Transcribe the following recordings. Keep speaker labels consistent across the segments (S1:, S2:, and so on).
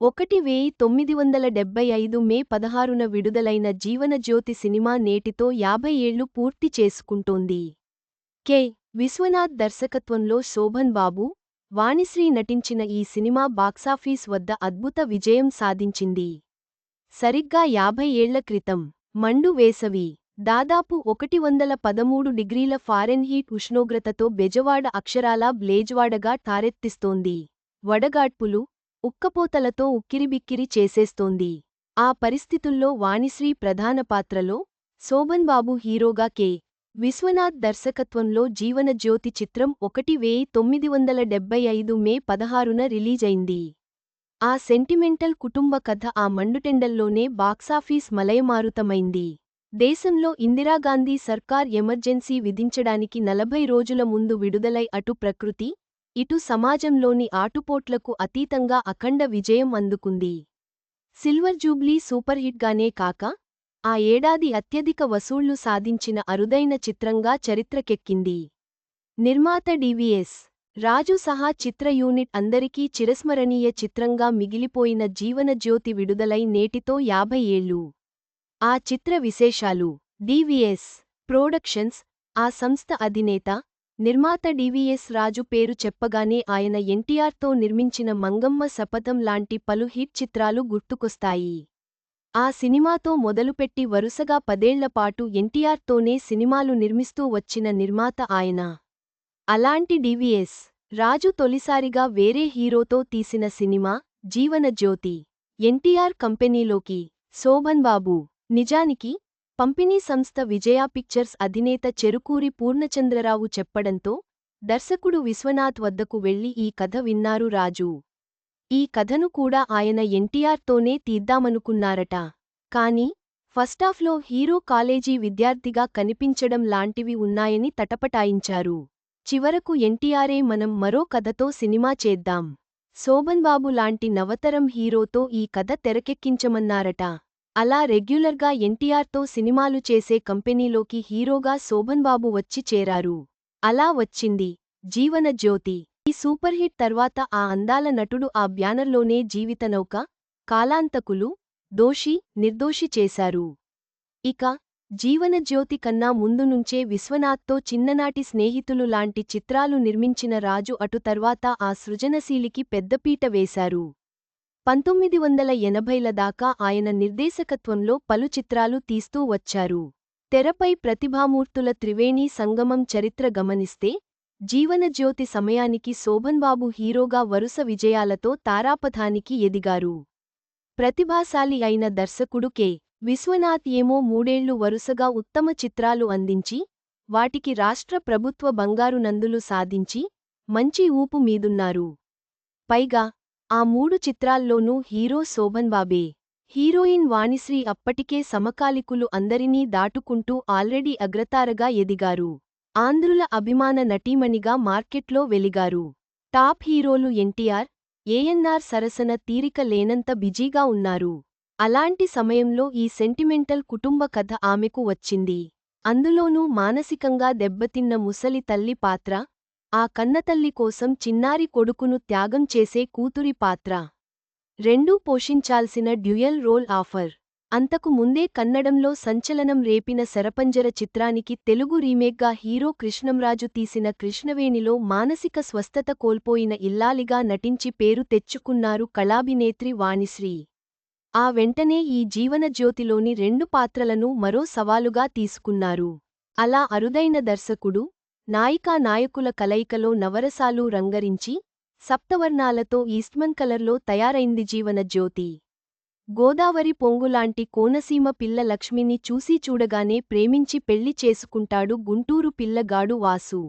S1: ఒకటి వేయి తొమ్మిది వందల డెబ్బై ఐదు మే పదహారున విడుదలైన జీవనజ్యోతి సినిమా నేటితో యాభై ఏళ్ళు పూర్తి చేసుకుంటోంది. కె. విశ్వనాథ్ దర్శకత్వంలో శోభన్ బాబు వాణిశ్రీ నటించిన ఈ సినిమా బాక్సాఫీస్ వద్ద అద్భుత విజయం సాధించింది. సరిగ్గా యాభై ఏళ్ళ క్రితం మండు వేసవి దాదాపు ఒకటి వందల పదమూడు డిగ్రీల ఫారెన్హీట్ ఉష్ణోగ్రతతో బెజవాడ అక్షరాలా బ్లేజ్వాడగా తారెత్తిస్తోంది. వడగాడ్పులు ఉక్కపోతలతో ఉక్కిరిబిక్కిరి చేసేస్తోంది. ఆ పరిస్థితుల్లో వాణిశ్రీ ప్రధాన పాత్రలో శోభన్ బాబు హీరోగా కె. విశ్వనాథ్ దర్శకత్వంలో జీవనజ్యోతి చిత్రం ఒకటి వేయి తొమ్మిది వందల డెబ్బై ఐదు మే పదహారున రిలీజైంది. ఆ సెంటిమెంటల్ కుటుంబ కథ ఆ మండుటెండల్లోనే బాక్సాఫీస్ మలయమారుతమైంది. దేశంలో ఇందిరాగాంధీ సర్కార్ ఎమర్జెన్సీ విధించడానికి నలభై రోజుల ముందు విడుదలై అటు ప్రకృతి ఇటు సమాజంలోని ఆటుపోట్లకు అతీతంగా అఖండ విజయం అందుకుంది. సిల్వర్ జూబ్లీ సూపర్ హిట్గానే కాక ఆ ఏడాది అత్యధిక వసూళ్ళు సాధించిన అరుదైన చిత్రంగా చరిత్రకెక్కింది. నిర్మాత డివిఎస్ రాజు సహా చిత్ర యూనిట్ అందరికీ చిరస్మరణీయ చిత్రంగా మిగిలిపోయిన జీవనజ్యోతి విడుదలై నేటితో యాభై ఏళ్ళు. ఆ చిత్ర విశేషాలు డివిఎస్ ప్రొడక్షన్స్ ఆ సంస్థ అధినేత నిర్మాత డివిఎస్ రాజు పేరు చెప్పగానే ఆయన ఎన్టీఆర్తో నిర్మించిన మంగమ్మ శపథం లాంటి పలు హిట్ చిత్రాలు గుర్తుకొస్తాయి. ఆ సినిమాతో మొదలుపెట్టి వరుసగా పదేళ్ళపాటు ఎన్టీఆర్తోనే సినిమాలు నిర్మిస్తూ వచ్చిన నిర్మాత ఆయన. అలాంటి డివిఎస్ రాజు తొలిసారిగా వేరే హీరోతో తీసిన సినిమా జీవనజ్యోతి. ఎన్టీఆర్ కంపెనీలోకి. శోభన్ బాబు నిజానికి పంపిణీ సంస్థ విజయా పిక్చర్స్ అధినేత చెరుకూరి పూర్ణచంద్రరావు చెప్పడంతో దర్శకుడు విశ్వనాథ్ వద్దకు వెళ్ళి ఈ కథ విన్నారు రాజు. ఈ కథను కూడా ఆయన ఎన్టీఆర్తోనే తీద్దామనుకున్నారట. కాని ఫస్టాఫ్లో హీరో కాలేజీ విద్యార్థిగా కనిపించడం లాంటివి ఉన్నాయని తటపటాయించారు. చివరకు ఎన్టీఆరే మనం మరో కథతో సినిమా చేద్దాం. శోభన్బాబు లాంటి నవతరం హీరోతో ఈ కథ తెరకెక్కించమన్నారట. అలా రెగ్యులర్గా ఎన్టీఆర్తో సినిమాలు చేసే కంపెనీలోకి హీరోగా శోభన్ బాబు వచ్చి చేరారు. అలా వచ్చింది జీవనజ్యోతి ఈ సూపర్హిట్ తర్వాత ఆ అందాల నటుడు ఆ బ్యానర్లోనే జీవితనౌక కాలాంతకులు దోషి నిర్దోషి చేశారు. ఇక జీవనజ్యోతి కన్నా ముందు నుంచే విశ్వనాథ్తో చిన్ననాటి స్నేహితులు లాంటి చిత్రాలు నిర్మించిన రాజు అటు తర్వాత ఆ సృజనశీలికి పెద్దపీట వేశారు. పంతొమ్మిది వందల ఎనభైల దాకా ఆయన నిర్దేశకత్వంలో పలు చిత్రాలు తీస్తూ వచ్చారు. తెరపై ప్రతిభామూర్తుల త్రివేణీ సంగమం చరిత్ర గమనిస్తే జీవనజ్యోతి సమయానికి శోభన్బాబు హీరోగా వరుస విజయాలతో తారాపథానికి ఎదిగారు. ప్రతిభాశాలి అయిన దర్శకుడు కె. విశ్వనాథ్ ఏమో మూడేళ్ళు వరుసగా ఉత్తమ చిత్రాలు అందించి వాటికి రాష్ట్ర ప్రభుత్వ బంగారు నందులు సాధించి మంచి ఊపు మీదున్నారు. పైగా ఆ మూడు చిత్రాల్లోనూ హీరో శోభన్ బాబే. హీరోయిన్ వాణిశ్రీ అప్పటికే సమకాలికులు అందరినీ దాటుకుంటూ ఆల్రెడీ అగ్రతారగా ఎదిగారు. ఆంధ్రుల అభిమాన నటీమణిగా మార్కెట్లో వెలిగారు. టాప్ హీరోలు ఎన్టీఆర్ ఏఎన్ఆర్ సరసన తీరిక లేనంత బిజీగా ఉన్నారు. అలాంటి సమయంలో ఈ సెంటిమెంటల్ కుటుంబ కథ ఆమెకు వచ్చింది. అందులోనూ మానసికంగా దెబ్బతిన్న ముసలి తల్లి పాత్ర ఆ కన్నతల్లి కోసం చిన్నారి కొడుకును త్యాగం చేసే కూతురి పాత్ర. రెండూ పోషించాల్సిన డ్యూయల్ రోల్ ఆఫర్. అంతకు ముందే కన్నడంలో సంచలనం రేపిన శరపంజర చిత్రానికి తెలుగు రీమేక్గా హీరో కృష్ణంరాజు తీసిన కృష్ణవేణిలో మానసిక స్వస్థత కోల్పోయిన ఇల్లాలిగా నటించి పేరు తెచ్చుకున్నారు కళాభినేత్రి వాణిశ్రీ. ఆ వెంటనే ఈ జీవనజ్యోతిలోని రెండు పాత్రలను మరో సవాలుగా తీసుకున్నారు. అలా అరుదైన దర్శకుడు నాయికా నాయకుల కలయికలో నవరసాలు రంగరించి సప్తవర్ణాలతో ఈస్ట్మన్ కలర్లో తయారైంది జీవనజ్యోతి. గోదావరి పొంగులాంటి కోనసీమ పిల్ల లక్ష్మిని చూసి చూడగానే ప్రేమించి పెళ్ళి చేసుకుంటాడు గుంటూరు పిల్లగాడు వాసు.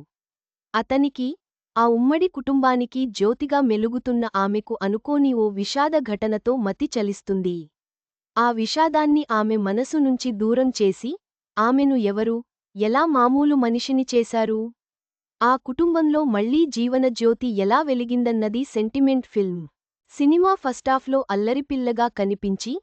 S1: అతనికి ఆ ఉమ్మడి కుటుంబానికి జ్యోతిగా మెలుగుతున్న ఆమెకు అనుకోని ఓ విషాద ఘటనతో మతి చలిస్తుంది. ఆ విషాదాన్ని ఆమె మనసు నుంచి దూరం చేసి ఆమెను ఎవరు ఎలా మామూలు మనిషిని చేశారు? ఆ కుటుంబంలో మళ్ళీ జీవనజ్యోతి ఎలా వెలిగిందన్నది సెంటిమెంట్ ఫిల్మ్. సినిమా ఫస్టాఫ్లో అల్లరిపిల్లగా కనిపించి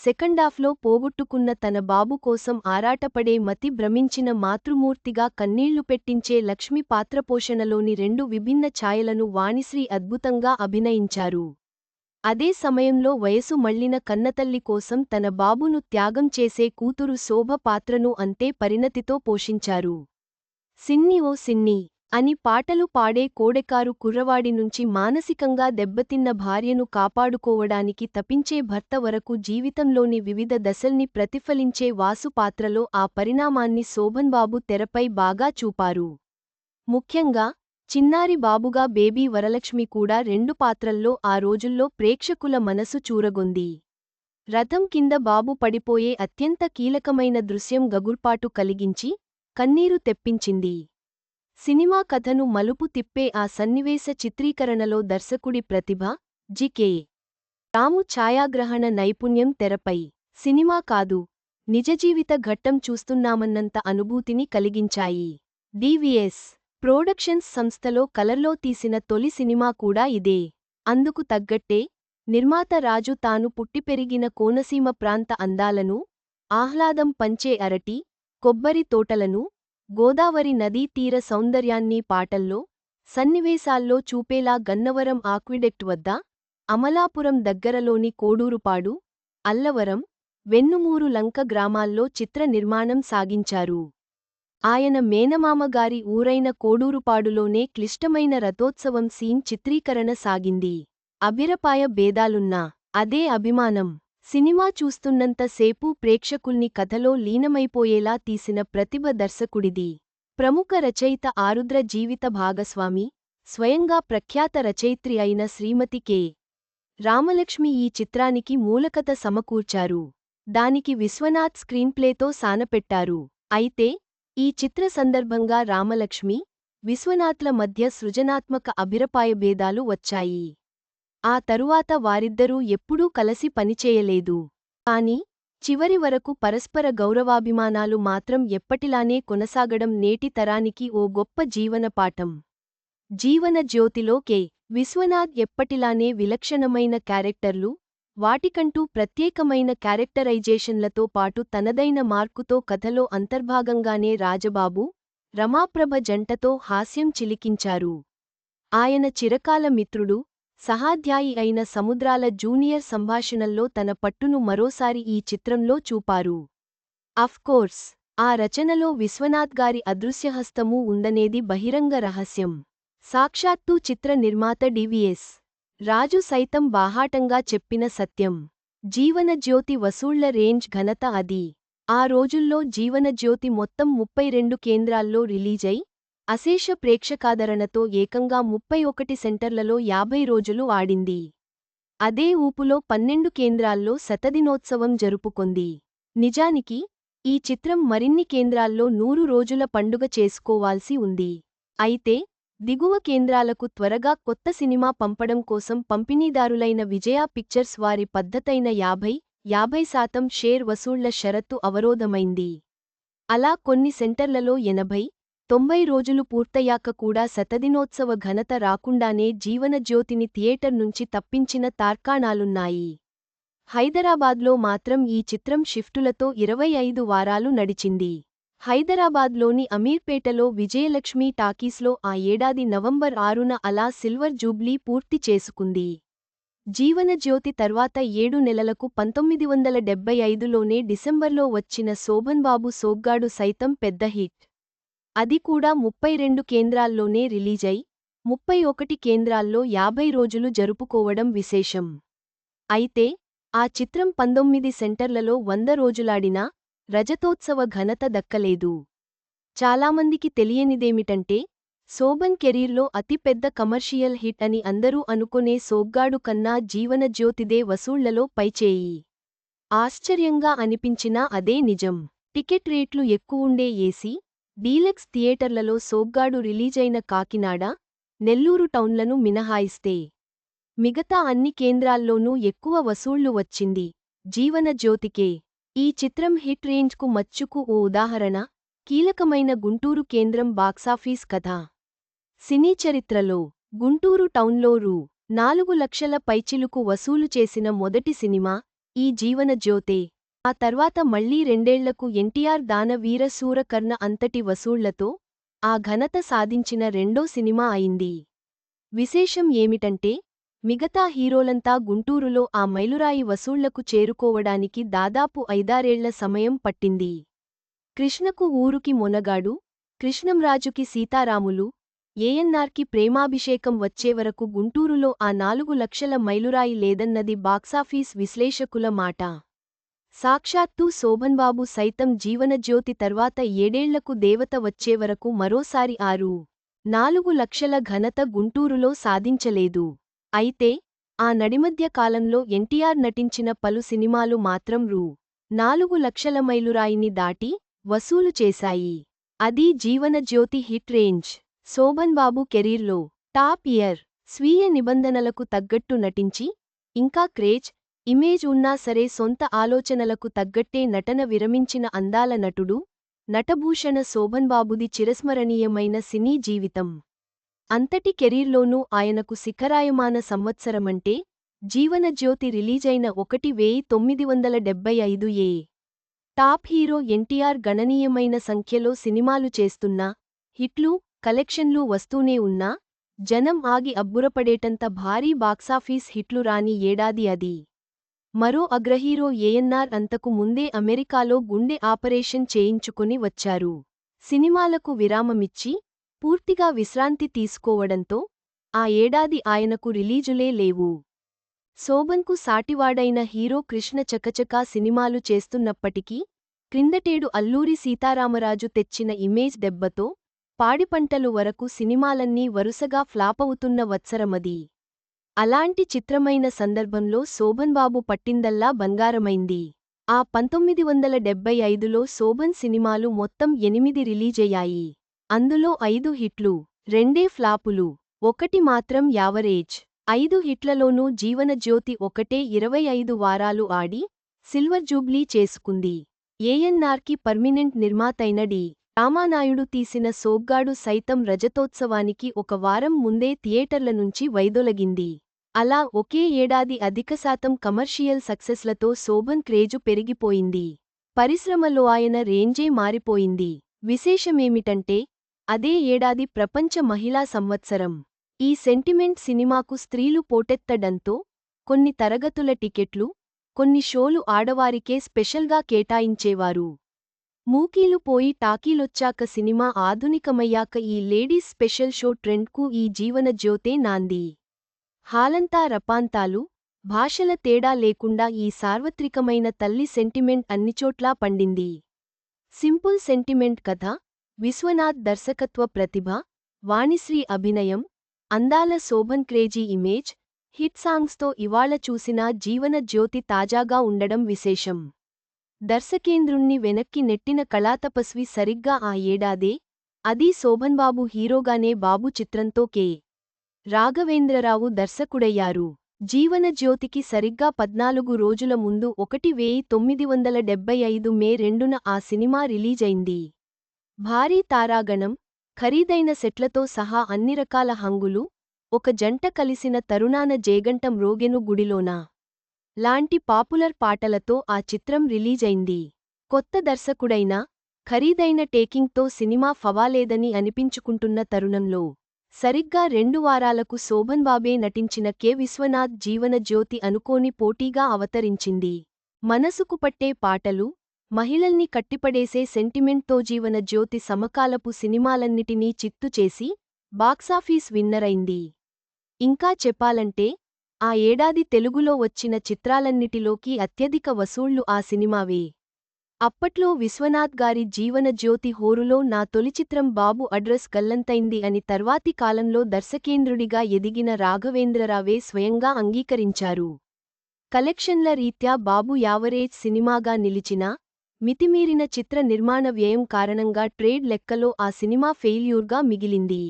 S1: సెకండాఫ్లో పోగొట్టుకున్న తన బాబు కోసం ఆరాటపడే మతి భ్రమించిన మాతృమూర్తిగా కన్నీళ్ళు పెట్టించే లక్ష్మి పాత్రపోషణలోని రెండు విభిన్న ఛాయలను వాణిశ్రీ అద్భుతంగా అభినయించారు. అదే సమయంలో వయసు మళ్ళిన కన్నతల్లి కోసం తన బాబును త్యాగం చేసే కూతురు శోభ పాత్రను అంతే పరిణతితో పోషించారు. సిన్ని ఓ సిన్ని! అని పాటలు పాడే కోడెకారు కుర్రవాడి నుంచి మానసికంగా దెబ్బతిన్న భార్యను కాపాడుకోవడానికి తపించే భర్త వరకు జీవితంలోని వివిధ దశల్ని ప్రతిఫలించే వాసు పాత్రలో ఆ పరిణామాన్ని శోభన్బాబు తెరపై బాగా చూపారు. ముఖ్యంగా చిన్నారి బాబుగా బేబీ వరలక్ష్మి కూడా రెండు పాత్రల్లో ఆ రోజుల్లో ప్రేక్షకుల మనసు చూరగొంది. రథం కింద బాబు పడిపోయే అత్యంత కీలకమైన దృశ్యం గగుర్పాటు కలిగించి కన్నీరు తెప్పించింది. సినిమా కథను మలుపు తిప్పే ఆ సన్నివేశ చిత్రీకరణలో దర్శకుడి ప్రతిభ జికే. రాము ఛాయాగ్రహణ నైపుణ్యం తెరపై. సినిమా కాదు నిజజీవిత ఘట్టం చూస్తున్నామన్నంత అనుభూతిని కలిగించాయి. డివిఎస్ ప్రొడక్షన్స్ సంస్థలో కలర్లో తీసిన తొలి సినిమా కూడా ఇదే. అందుకు తగ్గట్టే నిర్మాత రాజు తాను పుట్టిపెరిగిన కోనసీమ ప్రాంత అందాలను ఆహ్లాదం పంచే అరటి కొబ్బరి తోటలను గోదావరి నదీ తీర సౌందర్యాన్ని పాటల్లో సన్నివేశాల్లో చూపేలా గన్నవరం ఆక్విడెక్ట్ వద్ద అమలాపురం దగ్గరలోని కోడూరుపాడు అల్లవరం వెన్నుమూరు లంక గ్రామాల్లో చిత్ర నిర్మాణం సాగించారు. ఆయన మేనమామగారి ఊరైన కోడూరుపాడులోనే క్లిష్టమైన రథోత్సవం సీన్ చిత్రీకరణ సాగింది. అభిరపాయ భేదాలున్నా అదే అభిమానం. సినిమా చూస్తున్నంతసేపు ప్రేక్షకుల్ని కథలో లీనమైపోయేలా తీసిన ప్రతిభ దర్శకుడిది. ప్రముఖ రచయిత ఆరుద్ర జీవిత భాగస్వామి స్వయంగా ప్రఖ్యాత రచయిత్రి అయిన శ్రీమతి కె. రామలక్ష్మి ఈ చిత్రానికి మూలకథ సమకూర్చారు. దానికి విశ్వనాథ్ స్క్రీన్ప్లేతో సానపెట్టారు. అయితే ఈ చిత్ర సందర్భంగా రామలక్ష్మి విశ్వనాథ్ల మధ్య సృజనాత్మక అభిరపాయభేదాలు వచ్చాయి. ఆ తరువాత వారిద్దరూ ఎప్పుడూ కలసి పనిచేయలేదు. కాని చివరి వరకు పరస్పర గౌరవాభిమానాలు మాత్రం ఎప్పటిలానే కొనసాగడం నేటి తరానికి ఓ గొప్ప జీవనపాఠం. జీవన జ్యోతిలో కె. విశ్వనాథ్ ఎప్పటిలానే విలక్షణమైన క్యారెక్టర్లు వాటికంటూ ప్రత్యేకమైన క్యారెక్టరైజేషన్లతో పాటు తనదైన మార్కుతో కథలో అంతర్భాగంగానే రాజబాబు రమాప్రభ జంటతో హాస్యం చిలికించారు. ఆయన చిరకాల మిత్రుడు సహాధ్యాయి అయిన సముద్రాల జూనియర్ సంభాషణల్లో తన పట్టును మరోసారి ఈ చిత్రంలో చూపారు. అఫ్కోర్స్ ఆ రచనలో విశ్వనాథ్ గారి అదృశ్యహస్తమూ ఉందనేది బహిరంగ రహస్యం. సాక్షాత్తూ చిత్ర నిర్మాత డివిఎస్ రాజు సైతం బాహాటంగా చెప్పిన సత్యం. జీవనజ్యోతి వసూళ్ళ రేంజ్ ఘనత అది. ఆ రోజుల్లో జీవనజ్యోతి మొత్తం ముప్పై రెండు కేంద్రాల్లో రిలీజై అశేష ప్రేక్షకాదరణతో ఏకంగా ముప్పై ఒకటి సెంటర్లలో యాభై రోజులు ఆడింది. అదే ఊపులో పన్నెండు కేంద్రాల్లో శతదినోత్సవం జరుపుకొంది. నిజానికి ఈ చిత్రం మరిన్ని కేంద్రాల్లో నూరు రోజుల పండుగ చేసుకోవాల్సి ఉంది. అయితే దిగువ కేంద్రాలకు త్వరగా కొత్త సినిమా పంపడం కోసం పంపిణీదారులైన విజయ పిక్చర్స్ వారి పద్ధతైన యాభై యాభై శాతం షేర్ వసూళ్ళ షరతు అవరోధమైంది. అలా కొన్ని సెంటర్లలో ఎనభై తొంభై రోజులు పూర్తయ్యాక కూడా శతదినోత్సవ ఘనత రాకుండానే జీవనజ్యోతిని థియేటర్ నుంచి తప్పించిన తార్కాణాలున్నాయి. హైదరాబాద్లో మాత్రం ఈ చిత్రం షిఫ్టులతో ఇరవై ఐదు వారాలు నడిచింది. హైదరాబాద్లోని అమీర్పేటలో విజయలక్ష్మి టాకీస్లో ఆ ఏడాది నవంబర్ ఆరున అలా సిల్వర్ జూబ్లీ పూర్తి చేసుకుంది. జీవనజ్యోతి తర్వాత ఏడు నెలలకు పంతొమ్మిది వందల డెబ్బై ఐదులోనే డిసెంబర్లో వచ్చిన శోభన్బాబు సోగ్గాడు సైతం పెద్ద హిట్. అది కూడా ముప్పై రెండు కేంద్రాల్లోనే రిలీజై ముప్పై ఒకటి కేంద్రాల్లో యాభై రోజులు జరుపుకోవడం విశేషం. అయితే ఆ చిత్రం పంతొమ్మిది సెంటర్లలో వంద రోజులాడినా రజతోత్సవ ఘనత దక్కలేదు. చాలామందికి తెలియనిదేమిటంటే శోభన్ కెరీర్లో అతిపెద్ద కమర్షియల్ హిట్ అని అందరూ అనుకునే సోగ్గాడు కన్నా జీవనజ్యోతిదే వసూళ్ళలో పైచేయి. ఆశ్చర్యంగా అనిపించినా అదే నిజం. టికెట్ రేట్లు ఎక్కువుండే ఏసీ డీలక్స్ థియేటర్లలో సోగ్గాడు రిలీజైన కాకినాడ నెల్లూరు టౌన్లను మినహాయిస్తే. మిగతా అన్ని కేంద్రాల్లోనూ ఎక్కువ వసూళ్ళు వచ్చింది. జీవనజ్యోతికే ఈ చిత్రం హిట్ రేంజ్కు మచ్చుకు ఓ ఉదాహరణ కీలకమైన గుంటూరు కేంద్రం బాక్సాఫీస్ కథ. సినీ చరిత్రలో గుంటూరు టౌన్లో రూ. నాలుగు లక్షల పైచిలుకు వసూలు చేసిన మొదటి సినిమా ఈ జీవనజ్యోతే ఆ తర్వాత మళ్ళీ రెండేళ్ళకు ఎన్టీఆర్ దానవీర సూరకర్ణ అంతటి వసూళ్ళతో ఆ ఘనత సాధించిన రెండో సినిమా అయింది. విశేషం ఏమిటంటే మిగతా హీరోలంతా గుంటూరులో ఆ మైలురాయి వసూళ్ళకు చేరుకోవడానికి దాదాపు ఐదారేళ్ళ సమయం పట్టింది. కృష్ణకు ఊరుకి మొనగాడు కృష్ణంరాజుకి సీతారాములు ఏఎన్నార్కి ప్రేమాభిషేకం వచ్చేవరకు గుంటూరులో ఆ నాలుగు లక్షల మైలురాయి లేదన్నది బాక్సాఫీస్ విశ్లేషకుల మాట. సాక్షాత్తూ శోభన్బాబు సైతం జీవనజ్యోతి తర్వాత ఏడేళ్ళకు దేవత వచ్చేవరకు మరోసారి ఆరు నాలుగు లక్షల ఘనత గుంటూరులో సాధించలేదు. అయితే ఆ నడిమధ్య కాలంలో ఎన్టీఆర్ నటించిన పలు సినిమాలు మాత్రం రూ. నాలుగు లక్షల మైలురాయిని దాటి వసూలు చేశాయి. అది జీవనజ్యోతి హిట్ రేంజ్. శోభన్ బాబు కెరీర్లో టాప్ ఇయర్ స్వీయ నిబంధనలకు తగ్గట్టు నటించి ఇంకా క్రేజ్ ఇమేజ్ ఉన్నా సరే సొంత ఆలోచనలకు తగ్గట్టే నటన విరమించిన అందాల నటుడు నటభూషణ శోభన్ బాబుది చిరస్మరణీయమైన సినీ జీవితం. అంతటి కెరీర్లోనూ ఆయనకు శిఖరాయమాన సంవత్సరమంటే జీవనజ్యోతి రిలీజైన ఒకటి వేయి తొమ్మిది వందల డెబ్బై ఐదు ఏ. టాప్ హీరో ఎన్టీఆర్ గణనీయమైన సంఖ్యలో సినిమాలు చేస్తున్నా హిట్లు కలెక్షన్లు వస్తూనే ఉన్నా జనం ఆగి అబ్బురపడేటంత భారీ బాక్సాఫీస్ హిట్లు రాని ఏడాది అది. మరో అగ్రహీరో ఏఎన్నార్ అంతకు ముందే అమెరికాలో గుండె ఆపరేషన్ చేయించుకుని వచ్చారు. సినిమాలకు విరామమిచ్చి పూర్తిగా విశ్రాంతి తీసుకోవడంతో ఆ ఏడాది ఆయనకు రిలీజులే లేవు. శోభన్కు సాటివాడైన హీరో కృష్ణ చకచకా సినిమాలు చేస్తున్నప్పటికీ క్రిందటేడు అల్లూరి సీతారామరాజు తెచ్చిన ఇమేజ్ దెబ్బతో పాడిపంటలు వరకు సినిమాలన్నీ వరుసగా ఫ్లాపవుతున్న వత్సరమది. అలాంటి చిత్రమైన సందర్భంలో శోభన్బాబు పట్టిందల్లా బంగారమైంది. ఆ పంతొమ్మిది వందల డెబ్బై ఐదులో శోభన్ సినిమాలు మొత్తం ఎనిమిది రిలీజయ్యాయి. అందులో ఐదు హిట్లు రెండే ఫ్లాపులు ఒకటి మాత్రం యావరేజ్. ఐదు హిట్లలోనూ జీవనజ్యోతి ఒకటే ఇరవై ఐదు వారాలు ఆడి సిల్వర్ జూబ్లీ చేసుకుంది. ఏఎన్నార్కి పర్మినెంట్ నిర్మాతైన డి. రామానాయుడు తీసిన సోగ్గాడు సైతం రజతోత్సవానికి ఒక వారం ముందే థియేటర్ల నుంచి వైదొలగింది. అలా ఒకే ఏడాది అధిక శాతం కమర్షియల్ సక్సెస్లతో శోభన్ క్రేజు పెరిగిపోయింది. పరిశ్రమలో ఆయన రేంజే మారిపోయింది. విశేషమేమిటంటే అదే ఏడాది ప్రపంచ మహిళా సంవత్సరం. ఈ సెంటిమెంట్ సినిమాకు స్త్రీలు పోటెత్తడంతో కొన్ని తరగతుల టికెట్లు కొన్ని షోలు ఆడవారికే స్పెషల్గా కేటాయించేవారు. మూకీలు పోయి టాకీలొచ్చాక సినిమా ఆధునికమయ్యాక ఈ లేడీస్ స్పెషల్ షో ట్రెండ్కు ఈ జీవనజ్యోతే నాంది. హాలంతా రపాంతాలు భాషల తేడా లేకుండా ఈ సార్వత్రికమైన తల్లి సెంటిమెంట్ అన్నిచోట్లా పండింది. సింపుల్ సెంటిమెంట్ కథ విశ్వనాథ్ దర్శకత్వ ప్రతిభ వాణిశ్రీ అభినయం అందాల శోభన్ క్రేజీ ఇమేజ్ హిట్ సాంగ్స్తో ఇవాళ చూసినా జీవన జ్యోతి తాజాగా ఉండడం విశేషం. దర్శకేంద్రుణ్ణి వెనక్కి నెట్టిన కళాతపస్వి సరిగ్గా ఆ ఏడాదే అదీ శోభన్బాబు హీరోగానే బాబు చిత్రంతో కే. రాఘవేంద్రరావు దర్శకుడయ్యారు. జీవనజ్యోతికి సరిగ్గా పద్నాలుగు రోజుల ముందు ఒకటి వేయి తొమ్మిది వందల డెబ్బై ఐదు మే రెండున ఆ సినిమా రిలీజైంది. భారీ తారాగణం ఖరీదైన సెట్లతో సహా అన్ని రకాల హంగులు ఒక జంట కలిసిన తరుణాన జేగంటం రోగెను గుడిలోన. లాంటి పాపులర్ పాటలతో ఆ చిత్రం రిలీజైంది. కొత్త దర్శకుడైనా ఖరీదైన టేకింగ్తో సినిమా ఫవాలేదని అనిపించుకుంటున్న తరుణంలో సరిగ్గా రెండు వారాలకు శోభన్బాబే నటించిన కె. విశ్వనాథ్ జీవనజ్యోతి అనుకోని పోటీగా అవతరించింది. మనసుకు పట్టే పాటలు మహిళల్ని కట్టిపడేసే సెంటిమెంట్తో జీవనజ్యోతి సమకాలపు సినిమాలన్నిటినీ చిత్తుచేసి బాక్సాఫీస్ విన్నరైంది. ఇంకా చెప్పాలంటే ఆ ఏడాది తెలుగులో వచ్చిన చిత్రాలన్నిటిలోకి అత్యధిక వసూళ్ళు ఆ సినిమావే. అప్పట్లో విశ్వనాథ్ గారి జీవన జ్యోతి హోరులో నా తొలిచిత్రం బాబు అడ్రస్ గల్లంతైంది అని తర్వాతి కాలంలో దర్శకేంద్రుడిగా ఎదిగిన రాఘవేంద్రరావే స్వయంగా అంగీకరించారు. కలెక్షన్ల రీత్యా బాబు యావరేజ్ సినిమాగా నిలిచినా మితిమీరిన చిత్ర నిర్మాణ వ్యయం కారణంగా ట్రేడ్ లెక్కలో ఆ సినిమా ఫెయిల్యూర్గా మిగిలింది.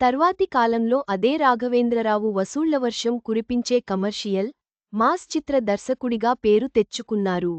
S1: తర్వాతి కాలంలో అదే రాఘవేంద్రరావు వసూళ్ళవర్షం కురిపించే కమర్షియల్ మాస్ చిత్ర దర్శకుడిగా పేరు తెచ్చుకున్నారు.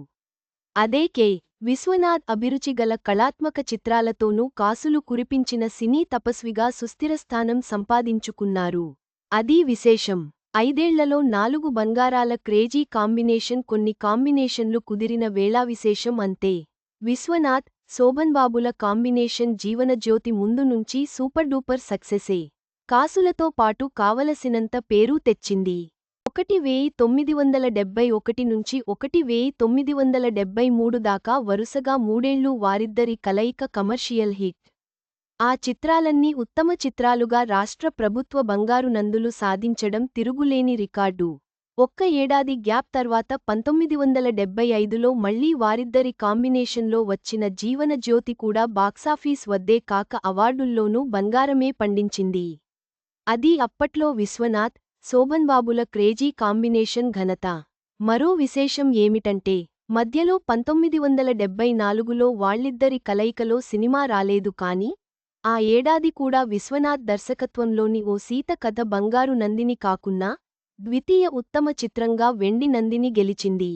S1: అదే కె. విశ్వనాథ్ అభిరుచిగల కళాత్మక చిత్రాలతోనూ కాసులు కురిపించిన సినీ తపస్విగా సుస్థిరస్థానం సంపాదించుకున్నారు. అదీ విశేషం. ఐదేళ్ళలో నాలుగు బంగారాల క్రేజీ కాంబినేషన్ కొన్ని కాంబినేషన్లు కుదిరిన వేళా విశేషం అంతే. విశ్వనాథ్ శోభన్బాబుల కాంబినేషన్ జీవనజ్యోతి ముందు నుంచి సూపర్ డూపర్ సక్సెసే. కాసులతో పాటు కావలసినంత పేరూ తెచ్చింది. ఒకటి వేయి తొమ్మిది వందల డెబ్బై ఒకటి నుంచి ఒకటి వేయి తొమ్మిది వందల డెబ్బై మూడు దాకా వరుసగా మూడేళ్ళు వారిద్దరి కలయిక కమర్షియల్ హిట్. ఆ చిత్రాలన్నీ ఉత్తమ చిత్రాలుగా రాష్ట్ర ప్రభుత్వ బంగారు నందులు సాధించడం తిరుగులేని రికార్డు. ఒక్క ఏడాది గ్యాప్ తర్వాత పంతొమ్మిది వందల డెబ్బై ఐదులో మళ్ళీ వారిద్దరి కాంబినేషన్లో వచ్చిన జీవనజ్యోతి కూడా బాక్సాఫీస్ వద్దే కాక అవార్డుల్లోనూ బంగారమే పండించింది. అది అప్పట్లో విశ్వనాథ్ శోభన్బాబుల క్రేజీ కాంబినేషన్ ఘనత. మరో విశేషం ఏమిటంటే మధ్యలో పంతొమ్మిది వందల డెబ్బై నాలుగులో వాళ్ళిద్దరి కలయికలో సినిమా రాలేదు కాని ఆ ఏడాది కూడా విశ్వనాథ్ దర్శకత్వంలోని ఓ సీత కథ బంగారు నందిని కాకున్నా ద్వితీయ ఉత్తమ చిత్రంగా వెండి నందిని గెలిచింది.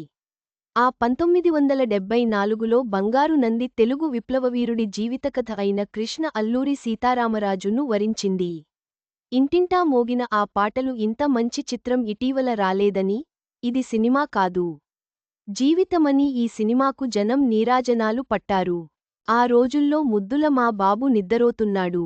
S1: ఆ పంతొమ్మిది వందల డెబ్బై నాలుగులో బంగారు నంది తెలుగు విప్లవవీరుడి జీవితకథ అయిన కృష్ణ అల్లూరి సీతారామరాజును వరించింది. ఇంటింటా మోగిన ఆ పాటలు ఇంత మంచి చిత్రం ఇటీవల రాలేదని? ఇది సినిమా కాదు. జీవితమని ఈ సినిమాకు జనం నీరాజనాలు పట్టారు. ఆ రోజుల్లో ముద్దుల మా బాబు నిద్దరోతున్నాడు.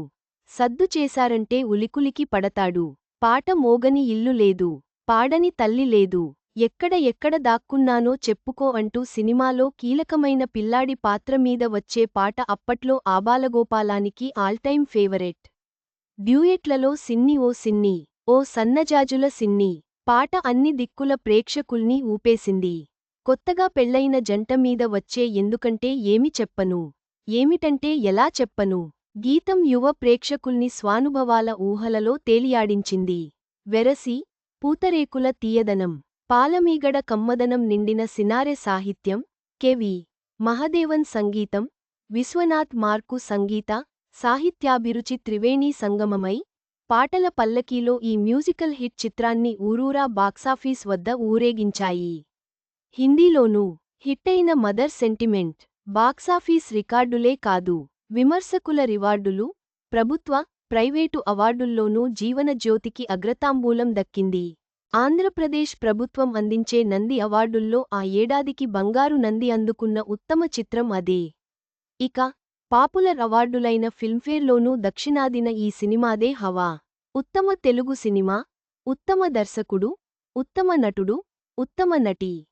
S1: సద్దు చేశారంటే ఉలికులికి పడతాడు. పాట మోగని ఇల్లు లేదు. పాడని తల్లి లేదు. ఎక్కడ ఎక్కడ దాక్కున్నానో చెప్పుకో అంటూ సినిమాలో కీలకమైన పిల్లాడి పాత్ర మీద వచ్చే పాట అప్పట్లో ఆబాలగోపాలానికి ఆల్టైమ్ ఫేవరెట్. డ్యూయెట్లలో సిన్ని ఓ సిన్ని ఓ సన్నజాజుల సిన్ని పాట అన్ని దిక్కుల ప్రేక్షకుల్ని ఊపేసింది. కొత్తగా పెళ్ళైన జంట మీద వచ్చే ఎందుకంటే ఏమి చెప్పను ఏమిటంటే ఎలా చెప్పను గీతం యువ ప్రేక్షకుల్ని స్వానుభవాల ఊహలలో తేలియాడించింది. వెరసి పూతరేకుల తీయదనం పాలమీగడ కమ్మదనం నిండిన సినారె సాహిత్యం కెవి మహదేవన్ సంగీతం విశ్వనాథ్ మార్కు సంగీత సాహిత్యాభిరుచి త్రివేణీ సంగమమై పాటల పల్లకీలో ఈ మ్యూజికల్ హిట్ చిత్రాన్ని ఊరూరా బాక్సాఫీస్ వద్ద ఊరేగించాయి. హిందీలోనూ హిట్టైన మదర్ సెంటిమెంట్ బాక్సాఫీస్ రికార్డులే కాదు విమర్శకుల రివార్డులు ప్రభుత్వ ప్రైవేటు అవార్డుల్లోనూ జీవనజ్యోతికి అగ్రతాంబూలం దక్కింది. ఆంధ్రప్రదేశ్ ప్రభుత్వం అందించే నంది అవార్డుల్లో ఆ ఏడాదికి బంగారు నంది అందుకున్న ఉత్తమ చిత్రం అదే. ఇక పాపులర్ అవార్డులైన ఫిల్మ్ఫేర్లోనూ దక్షిణాదిన ఈ సినిమాదే హవా. ఉత్తమ తెలుగు సినిమా ఉత్తమ దర్శకుడు ఉత్తమ నటుడు ఉత్తమ నటి.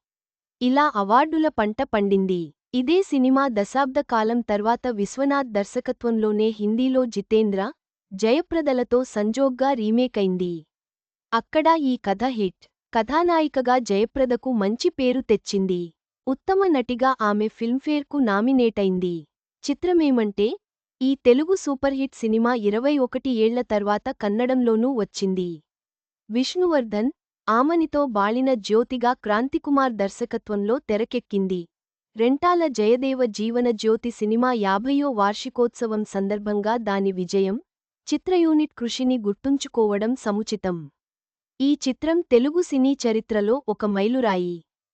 S1: ఇలా అవార్డుల పంట పండింది. ఇదే సినిమా దశాబ్ద కాలం తర్వాత విశ్వనాథ్ దర్శకత్వంలోనే హిందీలో జితేంద్ర జయప్రదలతో సంజోగ్గా రీమేకైంది. అక్కడా ఈ కథ హిట్. కథానాయికగా జయప్రదకు మంచి పేరు తెచ్చింది. ఉత్తమ నటిగా ఆమె ఫిల్మ్ఫేర్కు నామినేటైంది. చిత్రమేమంటే ఈ తెలుగు సూపర్ హిట్ సినిమా ఇరవై ఒకటి ఏళ్ళ తర్వాత కన్నడంలోనూ వచ్చింది. విష్ణువర్ధన్ ఆమనితో బాళిన జ్యోతిగా క్రాంతికుమార్ దర్శకత్వంలో తెరకెక్కింది. రెంటాల జయదేవ జీవన జ్యోతి సినిమా యాభయో వార్షికోత్సవం సందర్భంగా దాని విజయం చిత్రయూనిట్ కృషిని గుర్తుంచుకోవడం సముచితం. ఈ చిత్రం తెలుగు సినీ చరిత్రలో ఒక మైలురాయి.